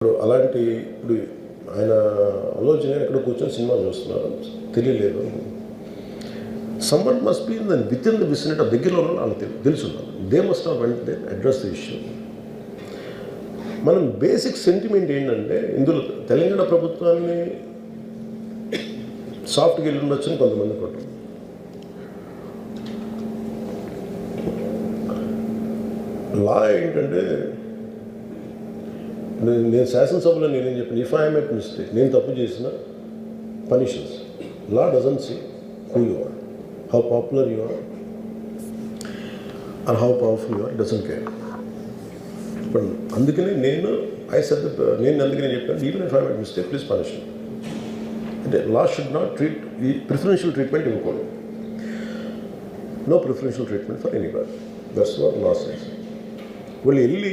ఇప్పుడు అలాంటి ఇప్పుడు ఆయన ఆలోచన ఎక్కడ కూర్చొని సినిమా చూస్తున్నారు. తెలియలేదు. Someone must be in within the vicinity దగ్గరలో ఉన్న వాళ్ళకి తెలుసు they must not want to address the issue మనం బేసిక్ సెంటిమెంట్ ఏంటంటే ఇందులో తెలంగాణ ప్రభుత్వాన్ని సాఫ్ట్గా వెళ్ళి ఉండొచ్చని కొంతమంది అనుకుంటారు లా ఏంటంటే నేను శాసనసభలో నేనేం చెప్పాను ఇఫ్ ఐఎమ్ ఎట్ మిస్టేక్ నేను తప్పు చేసిన punishments law doesn't see who you are how popular you are are how powerful you are doesn't care ఇప్పుడు అందుకనే నేను ఐ సెడ్ నేను అందుకనే చెప్పాను even if I'm at mistake please punish అంటే లా షుడ్ నాట్ ట్రీట్ ఈ preferential treatment ఇవ్వకూడదు. No preferential treatment for any bar that's what law sense వాళ్ళు వెళ్ళి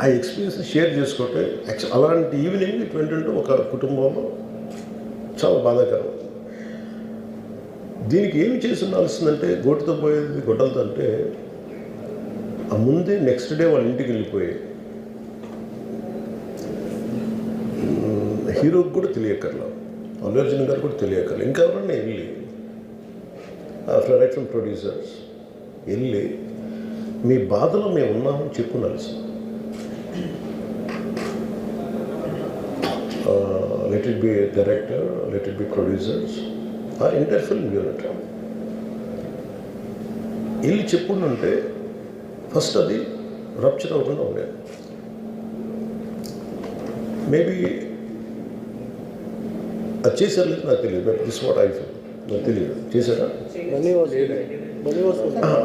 ఆ ఎక్స్పీరియన్స్ షేర్ చేసుకుంటే అలాంటి ఈవినింగ్ ట్వంటీ ఒక కుటుంబంలో చాలా బాధాకరం. దీనికి ఏమి చేసి ఉండాల్సిందంటే గోటుతో పోయేది గొడ్డలతో అంటే ఆ ముందే నెక్స్ట్ డే వాళ్ళ ఇంటికి వెళ్ళిపోయాయి హీరోకి కూడా తెలియకర్లా అల్లు అర్జున్ గారు కూడా తెలియకర్లా ఇంకా ఎవరన్నా వెళ్ళి ఆఫ్టర్ రైట్ ఫ్రమ్ ప్రొడ్యూసర్స్ వెళ్ళి మీ బాధలో మేము ఉన్నామని చెప్పుకోవాల్సి let it be director let it be producers ఆ ఇంటర్ ఫిల్మ్ యూనిట్ వెళ్ళి చెప్పుకుంటుంటే ఫస్ట్ అది రప్చర్ అవ్వకుండా ఉండేది మేబీ అది చేశారు లేదు నాకు తెలియదు but this what I feel నాకు తెలియదు. చేశారా?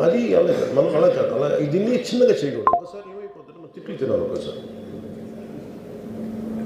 అది అలా కాదు మనం అలా కాదు. అలా దీన్ని చిన్నగా చేయకూడదు. ఒకసారి ఏమైపోతుంది మనం తిట్లు తినాలి ఒకసారి.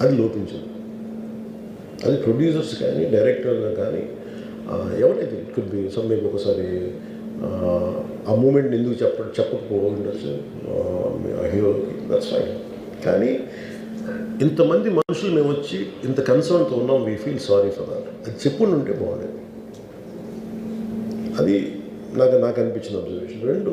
అది లోపించదు. అది ప్రొడ్యూసర్స్ కానీ డైరెక్టర్ కానీ ఎవరైతే ఇట్ కుడ్ బి సో మీకు ఒకసారి ఆ, ఆ మూమెంట్ ఎందుకు చెప్ప చెప్పకపోవచ్చు హీరోకి దట్స్ ఫైన్ కానీ ఇంతమంది మనుషులు మేము వచ్చి ఇంత కన్సర్న్తో ఉన్నాం we feel sorry for that అది చెప్పుండి ఉంటే బాగుండేది. అది నాకు నాకు అనిపించిన అబ్జర్వేషన్ రెండు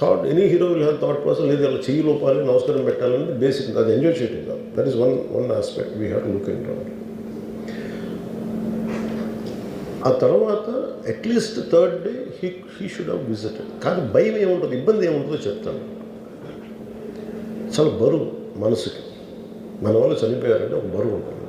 thought any hero will have thought person లేదు అలా చెయ్యి లోపాలి నమస్కారం పెట్టాలని బేసిక్ అది ఎంజాయ్ చేయటం కాదు. That is one one aspect we have to look in ఆ తర్వాత at least third day he he should have visited కానీ భయం ఏముంటుంది? ఇబ్బంది ఏముంటుందో చెప్తాను. చాలా బరువు మనసుకి. మన వాళ్ళు చనిపోయారంటే ఒక బరువు ఉంటుంది.